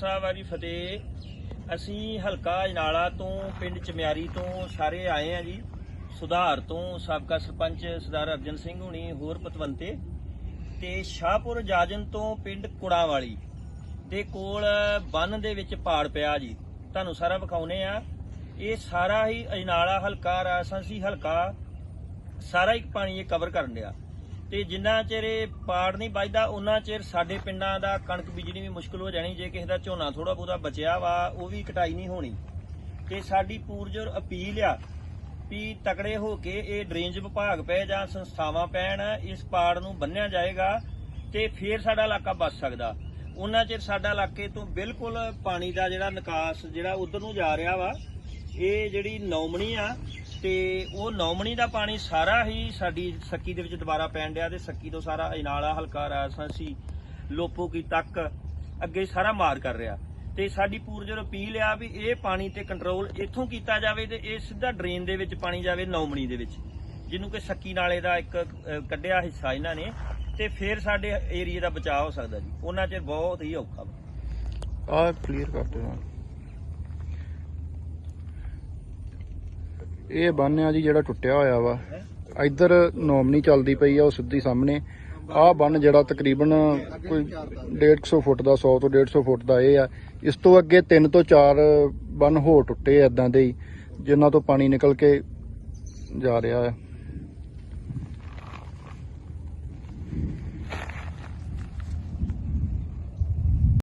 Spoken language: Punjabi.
ਖਾਲਸਾ ਵਾਰੀ ਫਤਿਹ। ਅਸੀਂ ਹਲਕਾ ਅਜਨਾਲਾ ਤੋਂ, ਪਿੰਡ ਚਮਿਆਰੀ ਤੋਂ ਸਾਰੇ ਆਏ ਆ ਜੀ। ਸੁਧਾਰ ਤੋਂ ਸਾਬਕਾ ਸਰਪੰਚ ਸਰਦਾਰ ਅਰਜਨ ਸਿੰਘ ਹੁਣੀ, ਹੋਰ ਪਤਵੰਤੇ। ਤੇ ਸ਼ਾਹਪੁਰ ਜਾਜਨ ਤੋਂ ਪਿੰਡ ਕੁੜਾਵਾਲੀ ਦੇ ਕੋਲ ਬੰਨ ਦੇ ਵਿੱਚ ਪਾੜ ਪਿਆ ਜੀ। ਤੁਹਾਨੂੰ ਸਾਰਾ ਵਿਖਾਉਨੇ ਆ। ਇਹ ਸਾਰਾ ਹੀ ਅਜਨਾਲਾ ਹਲਕਾ ਰਾਜਸੰਸੀ ਹਲਕਾ। ਸਾਰਾ ਹੀ ਪਾਣੀ ਇਹ ਕਵਰ ਕਰਨ ਡਿਆ। ਤੇ ਜਿੰਨਾ ਚਿਰ ਇਹ ਪਾੜ ਨਹੀਂ ਵੱਜਦਾ ਉਹਨਾਂ ਚਿਰ ਸਾਡੇ ਪਿੰਡਾਂ ਦਾ ਕਣਕ ਬੀਜਣੀ ਵੀ ਮੁਸ਼ਕਲ ਹੋ ਜਾਣੀ, ਜੇ ਕਿਸੇ ਦਾ ਝੋਨਾ ਥੋੜਾ ਬਹੁਤਾ ਬਚਿਆ ਵਾ, ਉਹ ਵੀ ਕਟਾਈ ਨਹੀਂ ਹੋਣੀ। ਤੇ ਸਾਡੀ ਪੂਰਜੋਰ ਅਪੀਲ ਆ ਵੀ ਤਕੜੇ ਹੋ ਕੇ ਇਹ ਡਰੇਂਜ ਵਿਭਾਗ ਪਏ ਜਾਂ ਸੰਸਥਾਵਾਂ ਪੈਣ, ਇਸ ਪਾੜ ਨੂੰ ਬੰਨਿਆ ਜਾਏਗਾ ਤੇ ਫੇਰ ਸਾਡਾ ਇਲਾਕਾ ਬਚ ਸਕਦਾ। ਉਹਨਾਂ ਚਿਰ ਸਾਡਾ ਇਲਾਕੇ ਤੋਂ ਬਿਲਕੁਲ ਪਾਣੀ ਦਾ ਜਿਹੜਾ ਨਿਕਾਸ, ਜਿਹੜਾ ਉਧਰ ਨੂੰ ਜਾ ਰਿਹਾ ਵਾ, ਇਹ ਜਿਹੜੀ ਨੌਮਣੀ ਆ ਤੇ ਉਹ ਨੌਮਣੀ ਦਾ ਪਾਣੀ ਸਾਰਾ ਹੀ ਸਾਡੀ ਸੱਕੀ ਦੇ ਵਿੱਚ ਦੁਬਾਰਾ ਪੈਣ ਡਿਆ ਤੇ ਸੱਕੀ ਤੋਂ ਸਾਰਾ ਇਨਾਲਾ, ਹਲਕਾ ਰਾਜਸੰਸੀ ਲੋਪੋ ਕੀ ਤੱਕ ਅੱਗੇ ਸਾਰਾ ਮਾਰ ਕਰ ਰਿਹਾ। ਤੇ ਸਾਡੀ ਪੂਰਜਰ ਅਪੀਲ ਆ ਵੀ ਇਹ ਪਾਣੀ ਤੇ ਕੰਟਰੋਲ ਇੱਥੋਂ ਕੀਤਾ ਜਾਵੇ ਤੇ ਇਹ ਸਿੱਧਾ ਡਰੇਨ ਦੇ ਵਿੱਚ ਪਾਣੀ ਜਾਵੇ ਨੌਮਣੀ ਦੇ ਵਿੱਚ, ਜਿਹਨੂੰ ਕਿ ਸੱਕੀ ਨਾਲੇ ਦਾ ਇੱਕ ਕੱਢਿਆ ਹਿੱਸਾ ਇਹਨਾਂ ਨੇ ਤੇ ਫਿਰ ਸਾਡੇ ਏਰੀਆ ਦਾ ਬਚਾਅ ਹੋ ਸਕਦਾ ਜੀ। ਉਹਨਾਂ 'ਚ ਬਹੁਤ ਹੀ ਔਖਾ ਵਾ। ਆ ਕਲੀਅਰ ਕਰ ਦੇਣਾ ਇਹ ਬੰਨ ਆ ਜੀ ਜਿਹੜਾ ਟੁੱਟਿਆ ਹੋਇਆ ਵਾ, ਇੱਧਰ ਨੋਮਨੀ ਚੱਲਦੀ ਪਈ ਆ ਉਹ ਸਿੱਧੀ ਸਾਹਮਣੇ। ਆਹ ਬੰਨ ਜਿਹੜਾ ਤਕਰੀਬਨ ਕੋਈ 150 ਫੁੱਟ ਦਾ 100 ਤੋਂ 150 ਫੁੱਟ ਦਾ ਇਹ ਆ। ਇਸ ਤੋਂ ਅੱਗੇ 3 ਤੋਂ 4 ਬੰਨ ਹੋਰ ਟੁੱਟੇ ਇਦਾਂ ਦੇ ਹੀ, ਜਿਨ੍ਹਾਂ ਤੋਂ ਪਾਣੀ ਨਿਕਲ ਕੇ ਜਾ ਰਿਹਾ ਹੈ